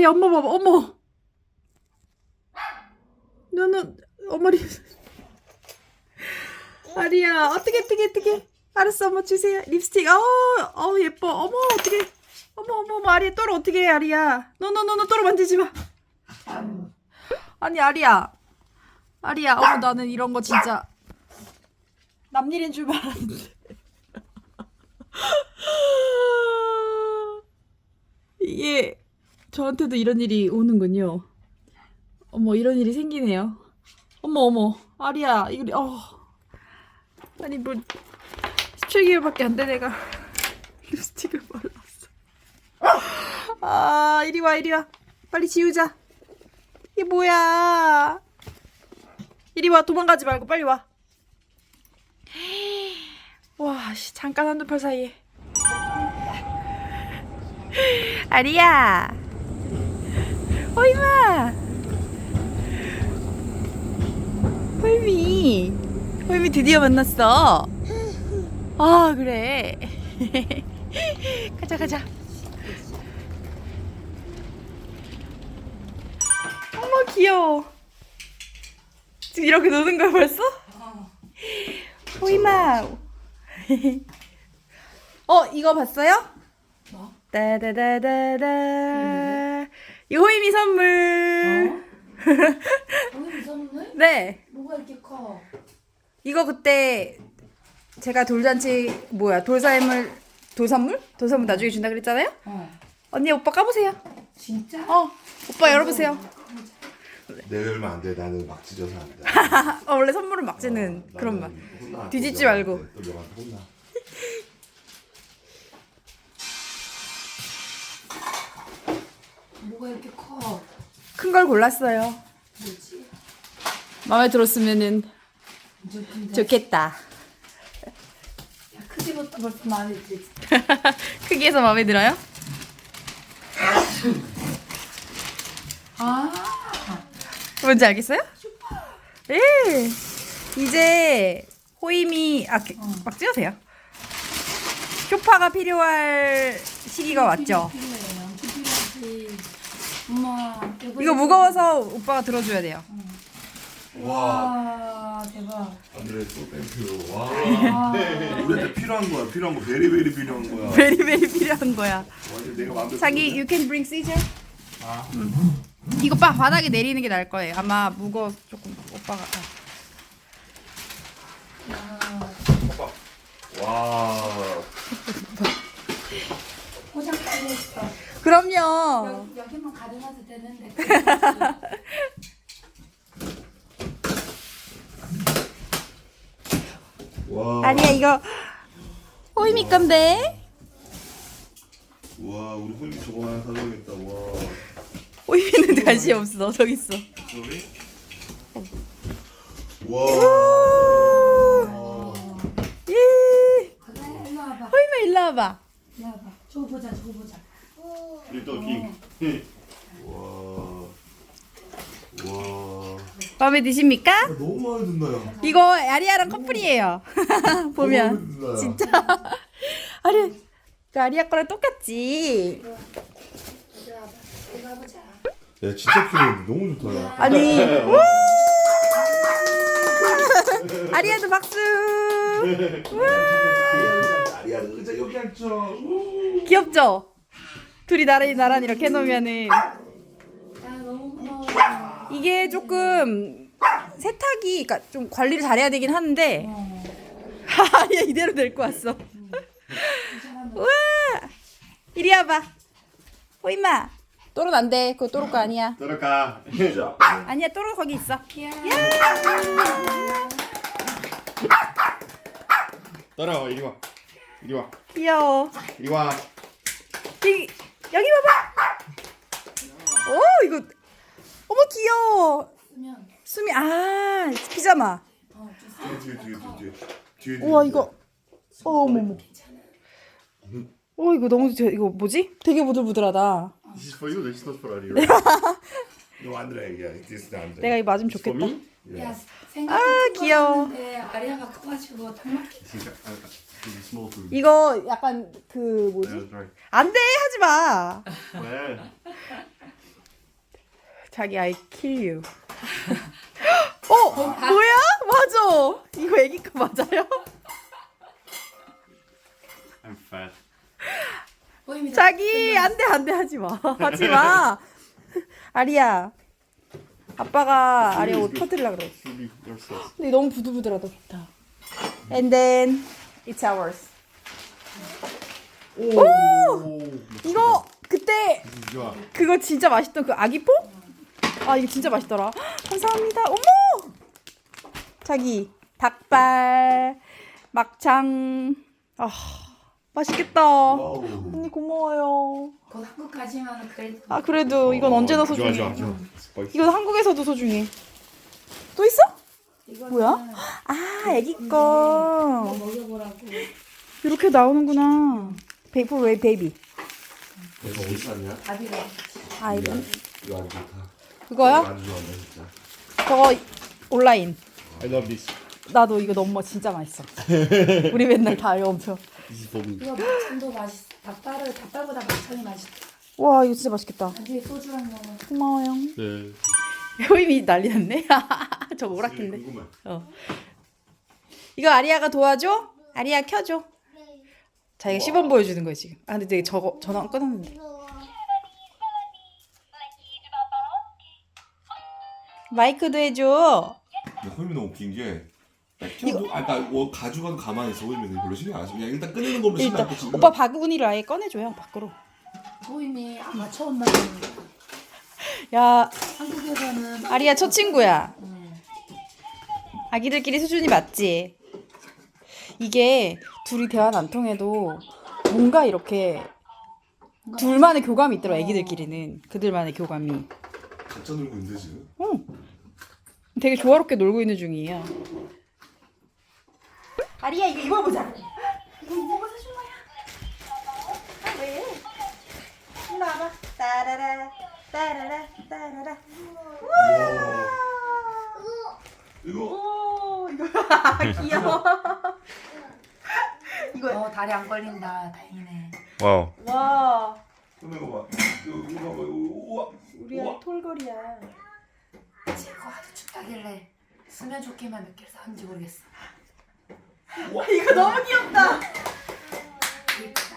나리 엄마 봐봐 어머. 너는 어머니. 아리야 어떻게 어떻게 어떻게? 알았어 엄마 주세요. 립스틱. 어우 어우 예뻐. 어머 어떻게? 어머 어머 어머 아리야 또로 어떻게 해 아리야? 너너너너 또로 만지지 마. 아니 아리야. 아리야 어머 나는 이런 거 진짜 남일인 줄 알았는데. 이게 저한테도 이런 일이 오는군요. 어머 이런 일이 생기네요. 어머 어머 아리야 이거 어. 아니 뭐 17개월밖에 안돼 내가 립스틱을 발랐어. 아 이리 와 이리 와. 빨리 지우자. 이게 뭐야? 이리 와 도망가지 말고 빨리 와. 와, 씨, 잠깐 한두 팔 사이에. 아리야. 호이마. 호이미. 호이미 드디어 만났어. 아, 그래. 가자, 가자. 어머, 귀여워. 지금 이렇게 노는 거야, 벌써? 호이마. 어, 이거 봤어요? 뭐? 따다다다다. 이 호이미 선물. 오늘 선물? 네. 뭐가 이렇게 커? 이거 그때 제가 돌잔치 뭐야 돌사임을 돌선물? 돌선물 나중에 준다 그랬잖아요? 어. 언니 오빠 까보세요. 진짜? 어, 오빠 열어보세요. 내 열면 안 돼. 나는 막 찢어서 안 돼. 어, 원래 선물은 막 찌는 어, 그런 맛. 뒤집지 또 말고. 또 명한테 혼나. 뭐가 이렇게 커? 큰 걸 골랐어요. 뭐지? 마음에 들었으면은 좋겠다. 야, 크기부터 벌써 마음에 들지. 크기에서 마음에 들어요? 아, 뭔지 알겠어요? 예. 이제 호임이 아, 그- 막 찍으세요. 쇼파가 필요할 시기가 왔죠. 필요해요. 필요하지. 엄마, 이거 이거 무거워서 오빠가 들어줘야 돼요. 와. 와, 대박. 안드레 또 땡큐. 와. 우리한테 필요한 거야. 필요한 거. 베리 베리 필요한 거야. 베리 베리 필요한 거야. 완전 내가 마음대로. 자기 you can bring scissor. 음. 이거 빠 바닥에 내리는 게 나을 거예요. 아마 무거워 조금 오빠가. 아. 와. 포장까지 했어. 그럼요. 여기, 여기만 가져가도 되는데. 와. 아니야 이거 호임이 건데. 와, 우리 호임이 저거 하나 사줘야겠다. 와. 호임이는 관심 없어. 저기 있어. 소리? 와. 예. 그래, 일로 와봐. 호임아 일로 와봐. 일로 와봐. 저거 보자, 저거 보자. 리터 킹. 와. 와. 마음에 드십니까? 너무 마음에 든다, 야. 이거 아리아랑 커플이에요. 보면 너무 마음에 든다, 야. 진짜 아리 그 아리아 거랑 똑같지. 야, 진짜 필요한데 너무 좋다, 야. 아니 우! 아리아도 박수. 야, 의자 여기 앉자. 귀엽죠? 둘이 나란히 나란히 이렇게 해놓으면은 야, 너무 고마워. 이게 조금 세탁이 그러니까 좀 관리를 잘해야 되긴 하는데 어. 아니야 이대로 데리고 왔어. 우와 이리 와봐. 호임아 또론 안 돼. 그거 또로 거 아니야. 들어가. 아니야 또로 거기 있어. 따라와, 이리 와. 이리 와. 귀여워. 이리 와. 여기 여기 봐봐. 오 이거 어머 귀여워. 수미 아 피자마. 어, 좀 뒤에, 뒤에, 뒤에, 뒤에. 뒤에. 우와 이거 어 어머머. 어 이거 너무 제- 이거 뭐지? 되게 부들부들하다. This is for you, this is not for Ari. No yeah, it is the Andre. 내가 이 맞으면 For 좋겠다. me? 야. 생각 아, 귀여워. 데 아리아가 커가지고 닮았. This is, uh, uh, this is small food. 이거 약간 그 뭐지? Yeah, that's right. 안 돼! 하지 마! Where? 자기 I kill you. 어! 뭐야? 맞아! 이거 애기 거 맞아요? I'm fat. 보입니다. 자기 안 돼, 안 돼, 하지 마. 하지 마! 아리야. 아빠가 아리야 옷 터뜨리려 그래. 근데 너무 부들부들하다 좋다. And then it's ours. 오! 이거 그때. 그거 진짜 맛있던 그 아기포? 아 이거 진짜 맛있더라. 감사합니다. 어머! 자기 닭발 막창 아 맛있겠다. 와우. 언니 고마워요. 곧 한국 가지만 그래도 아 그래도 이건 언제나 좋아, 소중해. 좋아, 좋아. 스파이시. 이건 한국에서도 소중해. 또 있어? 이거는 뭐야? 아 애기 거. 먹여보라고. 이렇게 나오는구나. 베이프 왜 베이비? 이거 어디 샀냐? 아비가 아이고. 이거 안 좋다. 좋아한다 진짜. 저거 온라인. I love this. 나도 이거 너무 진짜 맛있어. 우리 맨날 다 이거 엄청. This is for me. 이거 막창도 맛있. 닭발을 닭발보다 막창이 맛있다. 와 이거 진짜 맛있겠다. 나중에 소주랑 먹어. 고마워요. The 호임이 난리 났네. 저 오락인데. 궁금해. 어. 이거 아리아가 도와줘? 아리아 켜줘. 자기가 시범 보여주는 거야 지금. 아 근데 되게 저거 전화 끊었는데. 마이크도 해줘. 근데 호임이 너무 웃긴 게 백현도 아까 뭐 가져가도 가만히 있어 호임이 별로 신경 안 써. 그냥 일단 끊는 걸로 신경 일단 안 쓰고 오빠 바구니를 아예 꺼내줘요 밖으로. 보임이 아마 처음 만나는 거. 야 한국에서는 아리아 첫 친구야. 음, 아기들끼리 수준이 맞지. 이게 둘이 대화는 안 통해도 뭔가 이렇게 둘만의 교감이 있더라. 아기들끼리는 그들만의 교감이. 가짜 놀고 있는데 지금. 응. 되게 조화롭게 놀고 있는 중이에요. 아리야 이거 입어보자. 이거 입어봐 사준 거야. 아, 왜? 일로 와봐. 따라라 따라라 따라라. 이거 오 이거 귀여워. 이거 어 다리 안 걸린다. 다행이네. 와우. 와 그럼 이거 봐. 이거 이거 봐봐. 이거 우와. 우리 우와. 아이 톨거리야. 제거 하도 춥다길래 수면 조끼만 몇 개를 사는지 모르겠어. 이거 너무 귀엽다.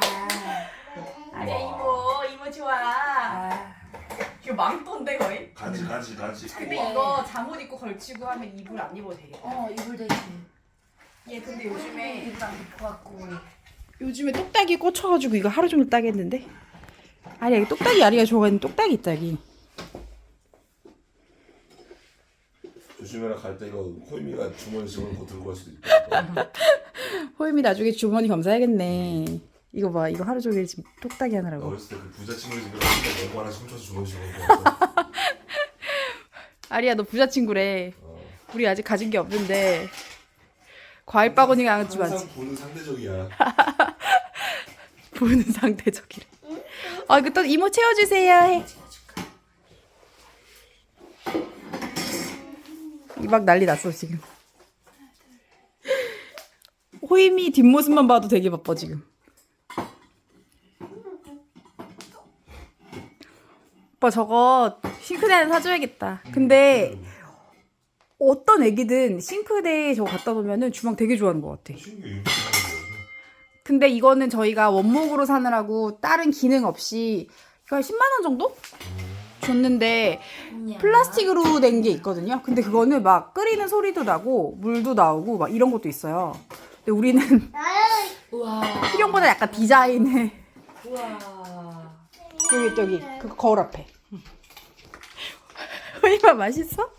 아, 아리야 이모 이모 좋아. 아, 이거 망토인데 거의. 가지 가지 가지. 근데 이거 잠옷 입고 걸치고 하면 이불 안 입어도 되겠다. 어 이불 되지. 얘 근데 요즘에 이불 안 입고 갖고 요즘에 똑딱이 꽂혀가지고 이거 하루 종일 따겠는데. 아리야 이거 똑딱이 아리가 좋아하는 똑딱이 있다 기. 조심해라 갈 때 이거 호임이가 주머니 집어넣고 들고 갈 수도 있다. 호임이 나중에 주머니 검사해야겠네. 이거 봐 이거 하루 종일 지금 똑딱이 하느라고. 어렸을 때 그 부자 친구들 집에 갔을 때 하나 훔쳐서 주머니 집어넣고. 아리야 너 부자 친구래. 어. 우리 아직 가진 게 없는데 과일 바구니가 아주 많지. 항상 보는 상대적이야. 보는 상대적이래. 아 이거 또 이모 채워주세요 해. 이막 난리 났어 지금. 호임이 뒷모습만 봐도 되게 바빠 지금. 오빠 저거 싱크대 하나 사줘야겠다. 근데 어떤 애기든 싱크대에 저거 갖다 놓으면은 주방 되게 좋아하는 것 같아. 근데 이거는 저희가 원목으로 사느라고 다른 기능 없이 이거 한 10만 원 정도 줬는데 플라스틱으로 된 게 있거든요. 근데 그거는 막 끓이는 소리도 나고 물도 나오고 막 이런 것도 있어요. 근데 우리는 우와 필요보다 약간 디자인을 우와 여기 저기 그 거울 앞에. 호이마 맛있어?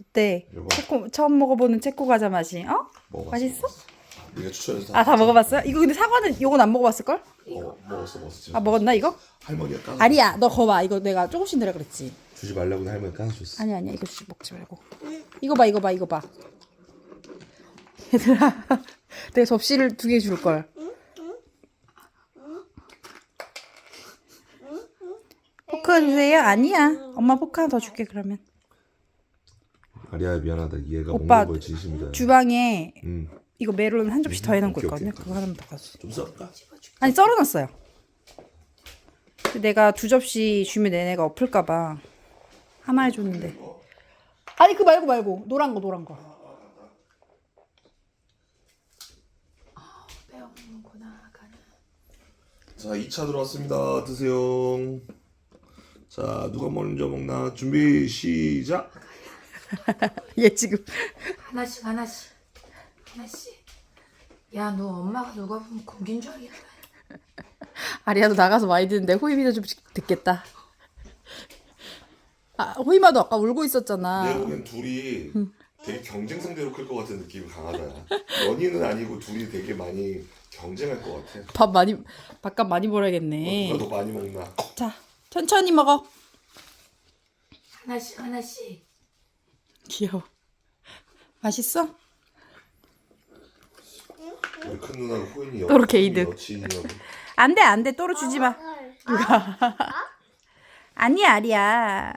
어때? 여보. 체코 처음 먹어보는 체코 과자 맛이 어? 먹어봤어, 맛있어? 네가 추천해서 아 다 먹어봤어요? 이거 근데 사과는 이건 안 먹어봤을 걸? 먹어, 먹었어 먹었어 아 먹었나 이거? 할머니가 까 아니야 너 거봐. 이거 내가 조금씩 내라 그랬지. 주지 말라고 할머니 까줬어. 아니 아니야. 이거 주지 먹지 말고. 이거 봐 이거 봐 이거 봐. 얘들아 내 접시를 두 개 줄 걸. 포크 주세요? 아니야. 엄마 포크 하나 더 줄게 그러면. 아리야 미안하다. 얘가 먹는 거에 진심이다 주방에 응. 이거 메론 한 접시 더 해놓고 오케이, 있거든요. 오케이, 그거 하나만 더 가져. 좀 썰까? 아니 썰어놨어요. 근데 내가 두 접시 주면 얘네가 엎을까봐 하나 해줬는데. 아니 그 말고 말고 노란 거 노란 거. 빼먹는구나 가는. 자, 2차 들어왔습니다. 드세요. 자, 누가 먼저 먹나? 준비 시작. 얘 지금 하나씩 하나씩 하나씩. 야너 엄마가 누가 보면 공긴 줄 알겠다. 아리아도 나가서 많이 듣는데 호이미도 좀 듣겠다. 아 호이마도 아까 울고 있었잖아. 내가 보기엔 둘이 되게 경쟁 상대로 클 것 같은 느낌이 강하다. 연인은 아니고 둘이 되게 많이 경쟁할 것 같아. 밥 많이 밥값 많이 벌어야겠네. 누가 더 많이 먹나? 자 천천히 먹어. 하나씩 하나씩. 귀여워. 맛있어? 우리 큰 누나가 호인이 또 이렇게 이득. 여친이라고. 안 돼 안 돼 또로 주지 마. 누가? 아니야 아리야.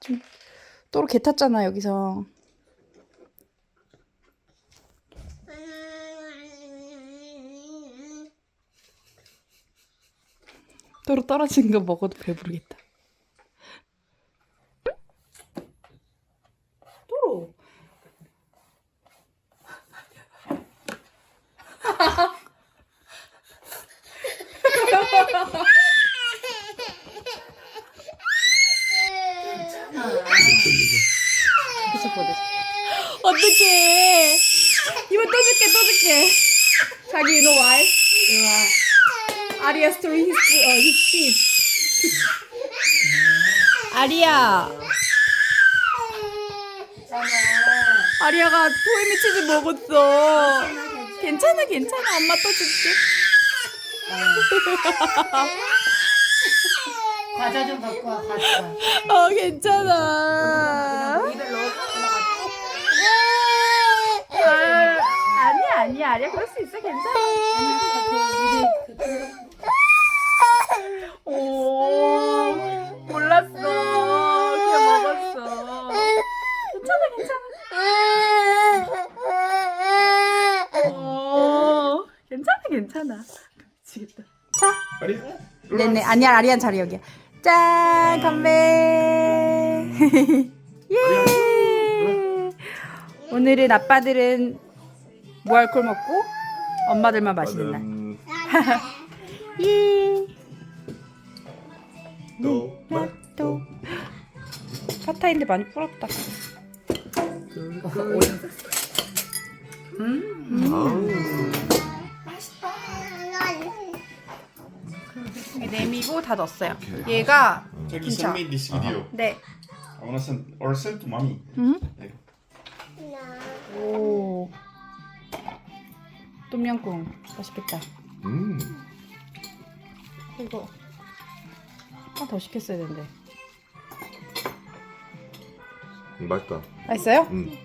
좀 또로 개 탔잖아 여기서. 또로 떨어진 거 먹어도 배부르겠다. 또로. 그래서 보내. 어떡해. 이거 또 줄게, 또 줄게. 자기, you know why? 아리아 스토리 히스, 어, 히스, 아리아. 아리아가 토이미 치즈 먹었어. 괜찮아, 괜찮아. 엄마 또 줄게. 과자 좀 갖고 와 과자. 어, 괜찮아. 입에 넣어 올라가. 아, 아니야, 아니야. 그럴 수 있어. 괜찮아. 오, 몰랐어. 그냥 먹었어. 괜찮아, 괜찮아. 오, 괜찮아, 괜찮아. 미치겠다. 자, 아리야. 네네. 아니야, 아리안 자리 여기야. 짠, 건배. 예. 오늘은 아빠들은 무알콜 먹고 엄마들만 마시는 날. 음, 예. 또 맛. 또 파타인데 많이 불었다. 아우. 여기 내미고 다 넣었어요. 오케이. 얘가 Jackie, Kincha. send me this video. 네. I wanna send or send to mommy. 음. Like, 오. 똠양꿍 맛있겠다. 음. 이거 하나 더 시켰어야 되는데. 음, 맛있다. 맛있어요? 음.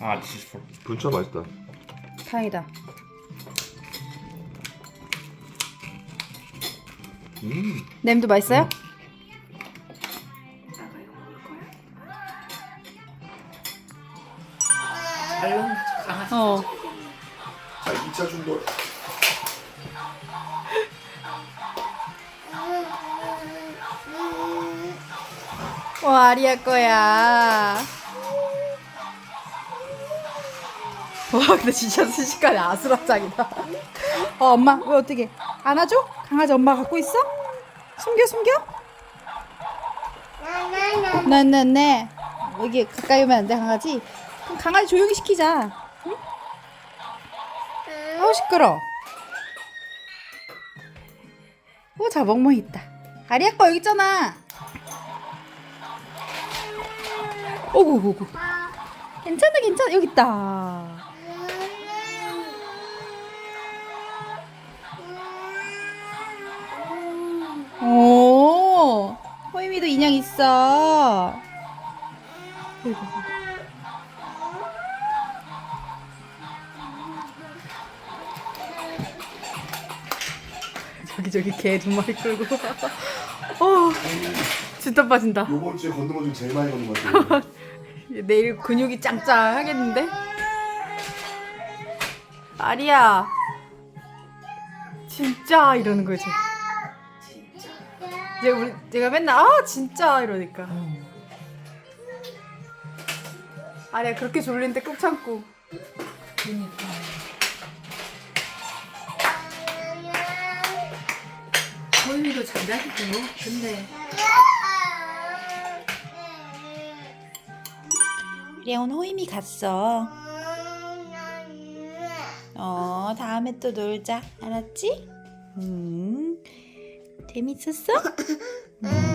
ah, this is for 분짜 맛있다. 다행이다. 음. 냄도 맛있어요? 강아지. 어. 자, 2차 중돌. 와 아리아 거야. 와 근데 진짜 순식간에 아수라장이다. 어 엄마 왜 어떻게 안아줘? 강아지 엄마 갖고 있어? 숨겨 숨겨? 네네네 여기 가까이 오면 안 돼 강아지? 그럼 강아지 조용히 시키자. 응? 아우 시끄러. 오 자몽몽 있다. 아리아 거 여기 있잖아. 오구오구. 괜찮아 괜찮아 여기 있다. 오, 호이미도 인형 있어. 어이구. 저기 저기 개 두 마리 끌고 어, 진짜 빠진다. 요번 주에 걷는 거 중 제일 많이 걷는 것 같아. 내일 근육이 짱짱 하겠는데? 아리야. 진짜 이러는 거지. 진짜. 이제 우리 제가 맨날 아 진짜 이러니까. 아리야 그렇게 졸린데 꾹 참고. 호임이도 잠자겠고 근데 오늘 호임이 갔어. 어 다음에 또 놀자. 알았지? 음 재밌었어? 음.